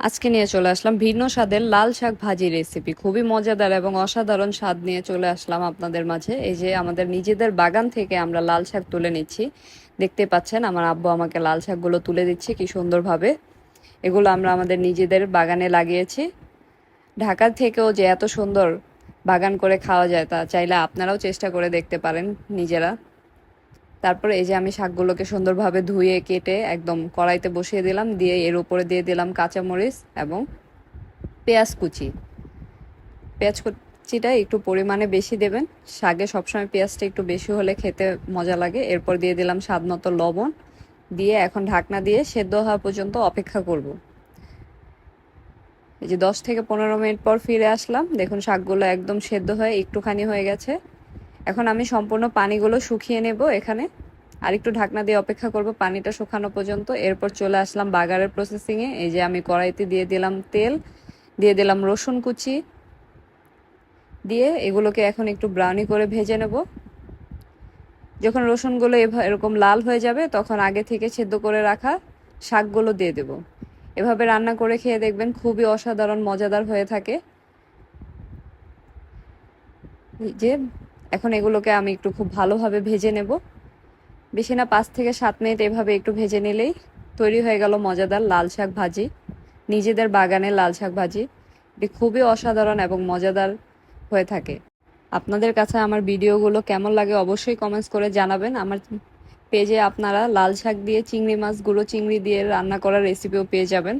আজকে নিয়ে চলে আসলাম ভিন্ন স্বাদের লাল শাক ভাজি রেসিপি খুবই মজাদার এবং অসাধারণ স্বাদ নিয়ে চলে আসলাম আপনাদের মাঝে। এই যে আমাদের নিজেদের বাগান থেকে আমরা লাল শাক তুলে নিচ্ছি। দেখতে পাচ্ছেন, আমার আব্বু আমাকে লাল শাকগুলো তুলে দিচ্ছে কি সুন্দরভাবে। এগুলো আমরা আমাদের নিজেদের বাগানে লাগিয়েছি। ঢাকা থেকেও যে এত সুন্দর বাগান করে খাওয়া যায় তা চাইলে আপনারাও চেষ্টা করে দেখতে পারেন নিজেরা। তারপরে এই যে আমি শাকগুলোকে সুন্দরভাবে ধুয়ে কেটে একদম কড়াইতে বসিয়ে দিলাম, দিয়ে এর উপরে দিয়ে দিলাম কাঁচামরিচ এবং পেঁয়াজ কুচি। পেঁয়াজ কুচিটা একটু পরিমাণে বেশি দেবেন। শাকে সবসময় পেঁয়াজটা একটু বেশি হলে খেতে মজা লাগে। এরপর দিয়ে দিলাম স্বাদ মতো লবণ। দিয়ে এখন ঢাকনা দিয়ে সেদ্ধ হওয়া পর্যন্ত অপেক্ষা করব। এই যে দশ থেকে পনেরো মিনিট পর ফিরে আসলাম। দেখুন শাকগুলো একদম সেদ্ধ হয়ে একটুখানি হয়ে গেছে। এখন আমি সম্পূর্ণ পানিগুলো শুকিয়ে নেব এখানে। আর একটু ঢাকনা দিয়ে অপেক্ষা করব, পানিটা শুকানো পর্যন্ত। এরপর চলে আসলাম বাগারের প্রসেসিংয়ে এই যে আমি কড়াইতে দিয়ে দিলাম তেল, দিয়ে দিলাম রসুন কুচি। দিয়ে এগুলোকে এখন একটু ব্রাউনি করে ভেজে নেব। যখন রসুনগুলো এরকম লাল হয়ে যাবে, তখন আগে থেকে সেদ্ধ করে রাখা শাকগুলো দিয়ে দেব। এভাবে রান্না করে খেয়ে দেখবেন খুবই অসাধারণ, মজাদার হয়ে থাকে। যে, এখন এগুলোকে আমি একটু খুব ভালোভাবে ভেজে নেব। বেশি না, পাঁচ থেকে সাত মিনিট এভাবে একটু ভেজে নিলেই তৈরি হয়ে গেল মজাদার লাল শাক ভাজি, নিজেদের বাগানে লাল শাক ভাজি। এটি খুবই অসাধারণ এবং মজাদার হয়ে থাকে। আপনাদের কাছে আমার ভিডিওগুলো কেমন লাগে অবশ্যই কমেন্টস করে জানাবেন। আমার পেজে আপনারা লাল শাক দিয়ে চিংড়ি মাছ, গুঁড়ো চিংড়ি দিয়ে রান্না করার রেসিপিও পেয়ে যাবেন।